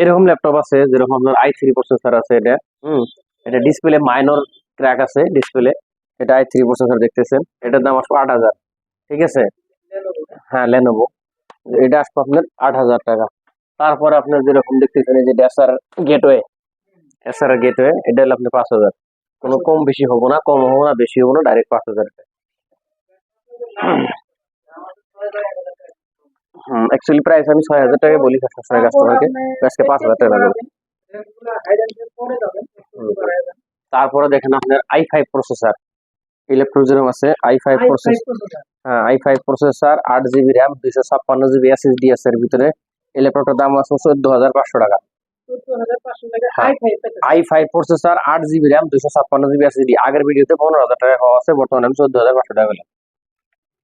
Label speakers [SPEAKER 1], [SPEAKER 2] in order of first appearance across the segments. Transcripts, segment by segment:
[SPEAKER 1] এরকম ল্যাপটপ আছে যেরকম আপনার আই থ্রি প্রসেসর আছে এটা। হুম। এটা ডিসপ্লে মাইনর ক্র্যাক আছে ডিসপ্লে এটা আই থ্রি প্রসেসর দেখতেছেন। এটার দাম আসবে আট হাজার। ঠিক আছে? হ্যাঁ লেনোভো এটা আসবে আপনার আট হাজার টাকা। তারপরে আপনার যেরকম দেখতেছেন এই যে ড্যাসার গেটওয়ে এসআর গেটওয়ে এটা হলো আপনার পাঁচ হাজার। কোনো কম বেশি হব না কম হব না বেশি হব না ডাইরেক্ট পাঁচ হাজার অ্যাকচুয়ালি প্রাইস আমি ছয় হাজার টাকা বলি সবসময় কাস্টমারকে আজকে পাঁচ হাজার টাকা দেবো তারপরে দেখেন আপনার আই ফাইভ প্রসেসর ইলেকট্রো যেরকম আছে আই ফাইভ প্রসেস হ্যাঁ আই ফাইভ প্রসেসর আট জিবি র্যাম দুইশো ছাপ্পান্ন জিবি এসএসডি এস এর ভিতরে। এই ল্যাপটপটার দাম আছে চোদ্দ হাজার পাঁচশো টাকা। আই ফাইভ প্রসেসর আট জিবি র্যাম দুইশো ছাপ্পান্ন জিবি এসএসডি আগের ভিডিওতে পনেরো হাজার টাকা আছে বর্তমানে আমি চোদ্দ হাজার পাঁচশো টাকা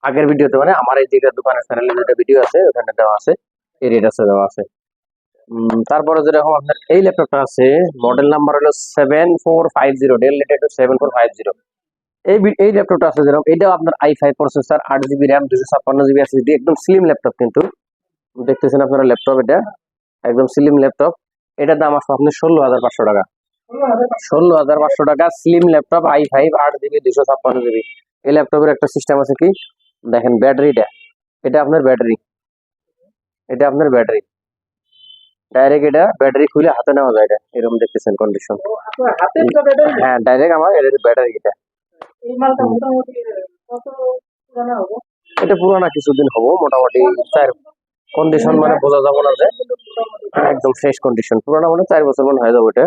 [SPEAKER 1] আগের ভিডিওতে মানে আমার এই দিকের দোকানের চ্যানেলে যেটা ভিডিও আছে, ওখানে দেওয়া আছে, এই আছে দেওয়া আছে। তারপরে যেরকম আপনার এই ল্যাপটপটা আছে মডেল নাম্বার হলো seven four five zero Dell লেটেড seven four five zero এই এই ল্যাপটপটা আছে যেরকম, এটাও আপনার আই ফাইভ প্রসেসর আট জিবি র্যাম দুশো ছাপ্পান্ন জিবি এসএসডি একদম স্লিম ল্যাপটপ কিন্তু। দেখতেছেন আপনারা ল্যাপটপ এটা? একদম স্লিম ল্যাপটপ এটার দাম আসবে আপনার ষোলো হাজার পাঁচশো টাকা। ষোলো হাজার পাঁচশো টাকা স্লিম ল্যাপটপ আই ফাইভ আট জিবি দুশো ছাপ্পান্ন জিবি এই ল্যাপটপের একটা সিস্টেম আছে কি? দেখেন ব্যাটারিটা, এটা আপনার ব্যাটারি। এটা আপনার ব্যাটারি। ডাইরেক্ট এটা ব্যাটারি খুলে হাতে নেওয়া যায় এটা, এরকম দেখতেছেন কন্ডিশন হ্যাঁ ডাইরেক্ট আমার এর ব্যাটারি এটা। এটা পুরানা কিছুদিন হব, মোটামুটি চার কন্ডিশন মানে বোঝা যাবে না যে। একদম ফ্রেশ কন্ডিশন পুরানা মানে চার বছর মনে হয়ে যাবে এটা।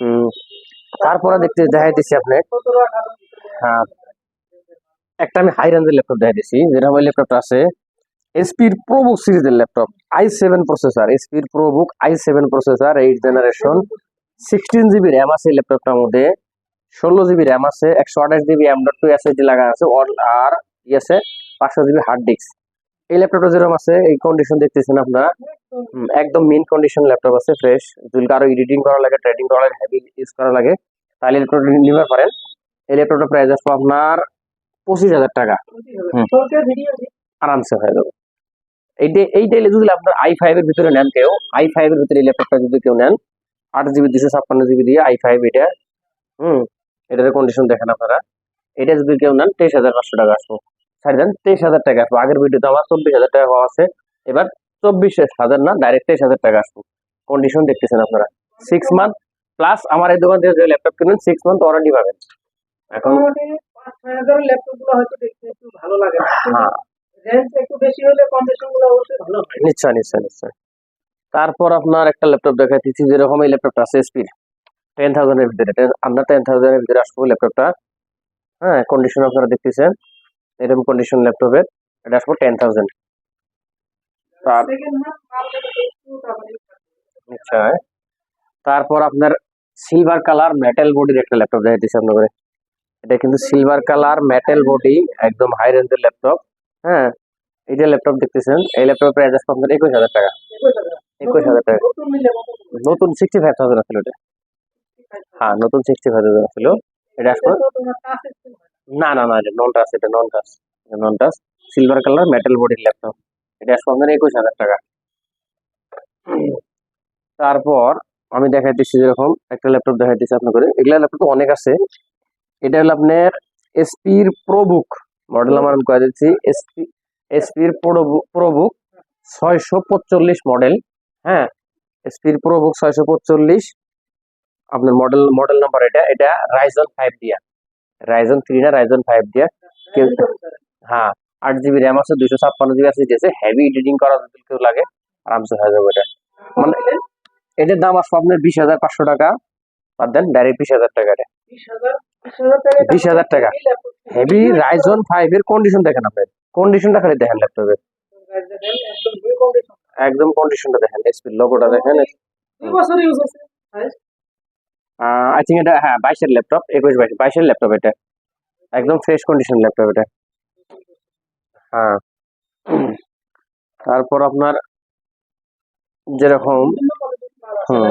[SPEAKER 1] হুম। তারপরে দেখতে দেখাইতেছি আপনি হ্যাঁ। একটা আমি হাই রেঞ্জের ল্যাপটপ দেখাইতেছি যেটা আমার ল্যাপটপটা আছে এসপির প্রোবুক সিরিজের ল্যাপটপ আই সেভেন প্রসেসর এসপির ProBook I seven processor eight generation sixteen GB RAM আছে এই ল্যাপটপটার মধ্যে, ষোলো জিবি র্যাম আছে, একশো আঠাশ GB M dot two SSD লাগা আছে আর ই আছে, পাঁচশো জিবি হার্ড ডিস্ক এই ল্যাপটপটা যেরকম আছে, এই কন্ডিশন দেখতেছেন আপনারা একদম মেন কন্ডিশন ল্যাপটপ আছে ফ্রেশ যদি কারও এডিটিং করা লাগে ট্রেডিং করা লাগে হেভি ইউজ করা লাগে, তাহলে ল্যাপটপটা নিতে পারেন এই ল্যাপটপটা প্রাইস আসবে আপনার পঁচিশ হাজার টাকা। আরামসে হয়ে যাবে। এইটা এইটাই যদি আপনার আই ফাইভ এর ভিতরে নেন কেউ আই ফাইভ এর ভিতরে এই ল্যাপটপটা যদি কেউ নেন আট জিবি দুশো ছাপ্পান্ন জিবি দিয়ে আই ফাইভ এটা হুম এটার কন্ডিশন দেখেন আপনারা। এটা যদি কেউ নেন তেইশ হাজার পাঁচশো টাকা আসব। ছাড়ি দেন তেইশ হাজার টাকা আসব। আগের ভিডিওতে আমার চব্বিশ হাজার টাকা হওয়া আছে। এবার চব্বিশ হাজার না ডাইরেক্ট তেইশ হাজার টাকা আসব। কন্ডিশন দেখতেছেন আপনারা। সিক্স মান্থ প্লাস আমার এই দোকান থেকে যে ল্যাপটপ কিনেন সিক্স মান্থ ওয়ারেন্টি পাবেন। এখন হ্যাঁ। নিশ্চয় নিশ্চয় নিশ্চয়। তারপর আপনার একটা ল্যাপটপ দেখাচ্ছি যেরকম এই ল্যাপটপটা আছে এসপির টেন থাউজেন্ডের ভিতরে। আপনার টেন থাউজেন্ডের ভিতরে আসব ল্যাপটপটা হ্যাঁ কন্ডিশন আপনারা দেখতেছেন। এরকম কন্ডিশন ল্যাপটপের এটা আসব টেন থাউজেন্ড তারপর আপনার সিলভার কালার মেটাল বডির একটা ল্যাপটপ দেখাচ্ছি আপনাদের। এটা কিন্তু সিলভার কালার মেটাল বডি একদম হাই রেঞ্জের ল্যাপটপ হ্যাঁ এটা ল্যাপটপ দেখতেছেন, এই ল্যাপটপের প্রাইস একুশ হাজার টাকা। একুশ হাজার টাকা। নতুন সিক্সটি ফাইভ থাউজেন্ড ছিল এটা। হ্যাঁ নতুন সিক্সটি ফাইভ থাউজেন্ড ছিল এটা আসবে না না না, এটা নন টাচ এটা non touch non touch silver colour metal বডির ল্যাপটপ এটা আসবে আপনার একুশ হাজার টাকা। তারপর আমি দেখাইতেছি যেরকম একটা ল্যাপটপ দেখাইতেছি আপনাদের এগুলা ল্যাপটপ অনেক আছে। এটা হলো আপনার এসপির প্রোবুক মডেল আমার আমি কয়ে দিচ্ছি এসপি এসপির প্রোবুক ছয়শো পঁচল্লিশ মডেল হ্যাঁ? এসপির প্রোবুক ছয়শো পঁচল্লিশ, আপনার মডেল মডেল নাম্বার এটা এটা রাইজন ফাইভ দিয়া রাইজন থ্রি না রাইজন ফাইভ দিয়া হ্যাঁ আট জিবি র্যাম আছে, দুইশো ছাপ্পান্ন জিবি আছে দিয়েছে হেভি এডিটিং করা যদি কেউ লাগে, আরামসে হয়ে যাবে এটা। মানে এটার দাম আসবে আপনার বিশ হাজার পাঁচশো টাকা বাদ দেন ডাইরেক্ট বিশ হাজার টাকা এটা। বিশ হাজার টাকা। হেভি রাইজন ফাইভ এর কন্ডিশন দেখেন আপনার কন্ডিশনটা খালি দেখেন ল্যাপটপের একদম কন্ডিশনটা দেখেন এসপির লোগোটা দেখেন। আই থিঙ্ক এটা হ্যাঁ বাইশের ল্যাপটপ একুশ বাইশ, বাইশের ল্যাপটপ এটা। একদম ফ্রেশ কন্ডিশন ল্যাপটপ এটা। হ্যাঁ। তারপর আপনার যেরকম, হুম।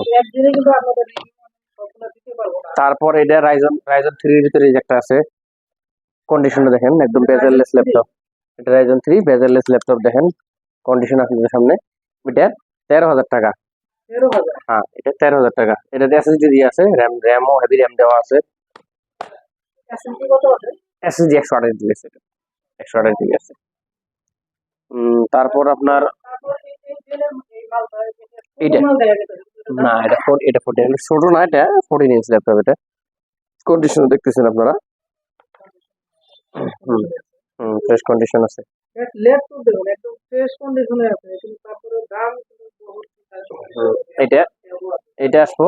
[SPEAKER 1] তারপর এটা রাইজন রাইজন থ্রির ভিতরে একটা আছে। কন্ডিশনটা দেখেন একদম বেজারলেস ল্যাপটপ এটা রাইজন থ্রি বেজারলেস ল্যাপটপ দেখেন। কন্ডিশন আপনাদের সামনে। এটা তেরো হাজার টাকা। হ্যাঁ এটা তেরো হাজার টাকা। এটাতে এসএসডি দিয়ে আছে র্যাম র্যামও হেভি র্যাম দেওয়া আছে।
[SPEAKER 2] এসএমটি কত আছে?
[SPEAKER 1] এসএসডি একশো আঠাশ জিবি আছে একশো আঠাশ জিবি আছে। তারপর আপনার
[SPEAKER 2] এটা
[SPEAKER 1] না এটা ফোর এটা ফোর্টিন ছোট না এটা ফোর্টিন ইঞ্চ ল্যাপটপ এটা। কন্ডিশন দেখতেছেন আপনারা? হুম হুম ফ্রেশ কন্ডিশন আছে।
[SPEAKER 2] ল্যাপটপ দেখুন একদম ফ্রেশ কন্ডিশনে আছে কিন্তু তারপরে দাম কিন্তু বহুত
[SPEAKER 1] হুম, এটা এটা আসব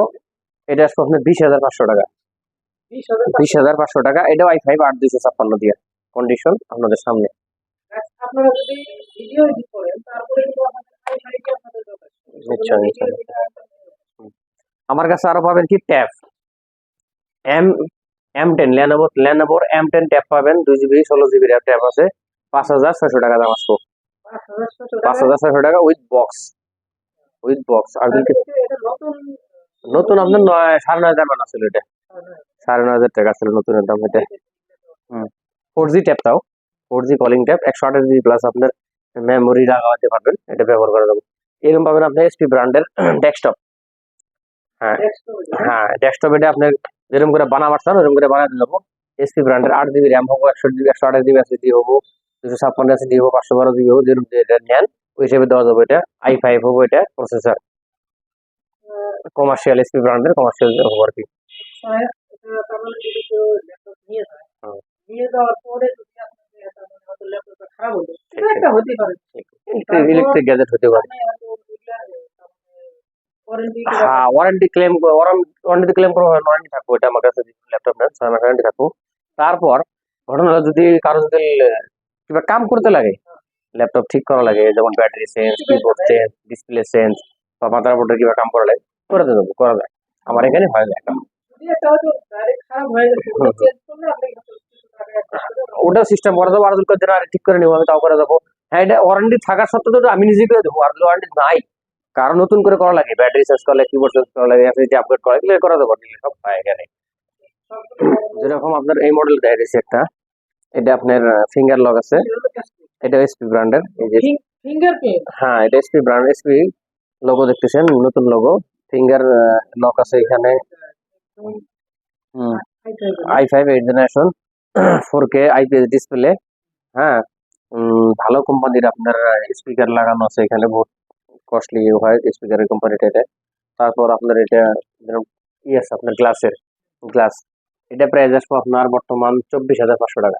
[SPEAKER 1] এটা আসব আপনার বিশ হাজার পাঁচশো টাকা।
[SPEAKER 2] বিশ হাজার
[SPEAKER 1] পাঁচশো টাকা এটা ওয়াই ফাইভ আট দুইশো ছাপ্পান্ন দিয়ে। কন্ডিশন আপনাদের সামনে।
[SPEAKER 2] আপনারা যদি ভিডিও এডিট করেন তারপরে
[SPEAKER 1] নিশ্চয়, নিশ্চয়। আমার কাছে আরও পাবেন কি? Tab M M ten Lenovo ল্যানোভোর M ten tab পাবেন। দুই জিবি ষোলো জিবি ট্যাব আছে। পাঁচ হাজার ছয়শো টাকা দাম আসব।
[SPEAKER 2] পাঁচ হাজার
[SPEAKER 1] ছয়শো টাকা উইথ বক্স উইথ বক্স আর
[SPEAKER 2] নতুন
[SPEAKER 1] নতুন আপনার নয় সাড়ে নয় হাজার ছিল এটা। সাড়ে নয় হাজার টাকা ছিল নতুনের দাম এটা। ফোর জি ট্যাব তাও। ফোর জি কলিং ট্যাব একশো আঠাশ জিবি প্লাস আপনার মেমোরি লাগাতে পারবেন এটা ব্যবহার করা যাবে। এরকম পাবেন আপনি এসপি ব্র্যান্ডের ডেস্কটপ হ্যাঁ হ্যাঁ ডেস্কটপ এটা আপনার যেরকম করে বানাবার চান ওরকম করে বানাতে যাব। এসপি ব্র্যান্ডের আট জিবি র্যাম হব একশো জিবি একশো আঠাশ জিবি এসএসডি হব দুশো ছাপ্পান্ন এসএসডি হব পাঁচশো বারো জিবি হব যেরকম যেটা নেন ওই হিসেবে দেওয়া যাবে এটা। আই ফাইভ হব এটা প্রসেসর কমার্শিয়াল এসপি ব্র্যান্ডের কমার্শিয়াল হব আর কি।
[SPEAKER 2] নিয়ে যাওয়ার পরে তার মানে খারাপ হলো একটা হতেই পারে।
[SPEAKER 1] ইলেকট্রিক গ্যাজেট হতে পারে।
[SPEAKER 2] এত এগুলা, ওয়ারেন্টি
[SPEAKER 1] হ্যাঁ ওয়ারেন্টি ক্লেম ওয়ারেন্টি ক্লেম করা ওয়ারেন্টি থাকব এটা আমার কাছে ল্যাপটপ নেন ছয় মাস ওয়ারেন্টি থাকব। তারপর ঘটনা যদি কারও যদি কিবা কাম করতে লাগে ল্যাপটপ ঠিক করা লাগে যেমন battery change keyboard change display change বা মাদারবোর্ডের কিবা কাম করা লাগে করে দেবো করা যায়। আমার এখানে হয় যায়
[SPEAKER 2] হয়ে
[SPEAKER 1] হুম। ওটা সিস্টেম করে দেবো আর যদি জন্য ঠিক করে নেব আমি তাও করে দেবো হ্যাঁ এটা ওয়ারেন্টি থাকার সত্ত্বেও তো আমি নিজে করে দেবো আর ওয়ারেন্টি নাই কারণ নতুন করে করা লাগে ব্যাটারি চেঞ্জ করা লাগে কিবোর্ড চেঞ্জ করা লাগে এসএসডি আপগ্রেড করা এগুলো করে দেবো সব পায় এখানে যেরকম আপনার এই মডেল দেখা দিয়েছে একটা এটা আপনার ফিঙ্গার লক আছে এটা এসপি ব্র্যান্ডের এই যে
[SPEAKER 2] ফিঙ্গারপ্রিন্ট
[SPEAKER 1] হ্যাঁ এটা এসপি ব্র্যান্ড এসপি লোগো দেখতেছেন নতুন লোগো ফিঙ্গার লক আছে এখানে I five eight generation four K IPS display হ্যাঁ? ভালো কোম্পানির আপনার স্পিকার লাগানো আছে এখানে, বহুত কস্টলি হয় স্পিকারের কোম্পানিটা এটা তারপর আপনার এটা যেরকম ই আছে আপনার গ্লাসের গ্লাস এটা প্রাইস আসব আপনার বর্তমান চব্বিশ হাজার পাঁচশো টাকা।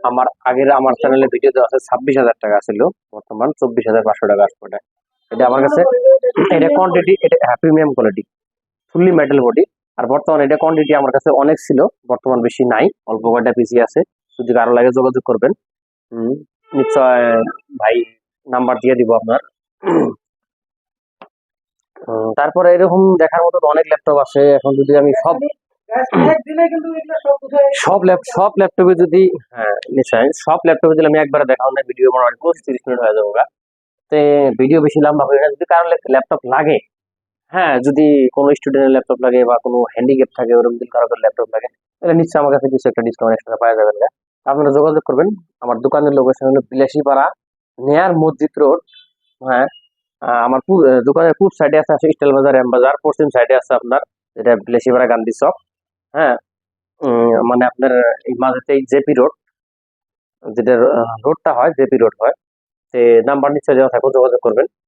[SPEAKER 1] আমার আগের, আমার চ্যানেলে ভিডিও দেওয়া আছে, ছাব্বিশ হাজার টাকা ছিল বর্তমান চব্বিশ হাজার পাঁচশো টাকা আসবে এটা। এটা আমার কাছে, এটা কোয়ান্টিটি এটা হ্যাঁ premium quality fully metal body আর বর্তমানে এটা কোয়ান্টিটি আমার কাছে অনেক ছিল, বর্তমান বেশি নাই, অল্প কয়টা পিসি আছে, যদি কারও লাগে যোগাযোগ করবেন নিশ্চয় ভাই নাম্বার দিয়ে দিব আপনার তারপরে এরকম দেখার মতো অনেক ল্যাপটপ আছে, এখন যদি আমি সব
[SPEAKER 2] সব
[SPEAKER 1] সব ল্যাপ সব ল্যাপটপে যদি হ্যাঁ নিশ্চয়, সব ল্যাপটপে যদি আমি একবারে দেখাও না ভিডিও মোটামুটি পঁচিশ তিরিশ মিনিট হয়ে যাব। তে ভিডিও বেশি লম্বা না, যদি কারও ল্যাপটপ লাগে হ্যাঁ যদি কোনো স্টুডেন্টের ল্যাপটপ লাগে বা কোনো হ্যান্ডিক্যাপ থাকে, ওরকম যদি কারও ল্যাপটপ লাগে, তাহলে নিশ্চয়ই আমার কাছে কিছু একটা ডিসকাউন্ট এক্সট্রা পাওয়া যাবে না। আপনারা যোগাযোগ করবেন। আমার দোকানের লোকেশন হলো বিলাসীপাড়া, নেয়ার মসজিদ রোড। হ্যাঁ আমার দোকানের পূব সাইডে আছে স্টাইল বাজার, এম বাজার। পশ্চিম সাইডে আছে আপনার, যেটা বিলাসীপাড়া গান্ধী চক। হ্যাঁ মানে আপনার এই মাঝেতে জেপি রোড, যেটা রোডটা হয়, জেপি রোড হয়। সে নাম্বার নিশ্চয় দেওয়া থাকবে, যোগাযোগ করবেন।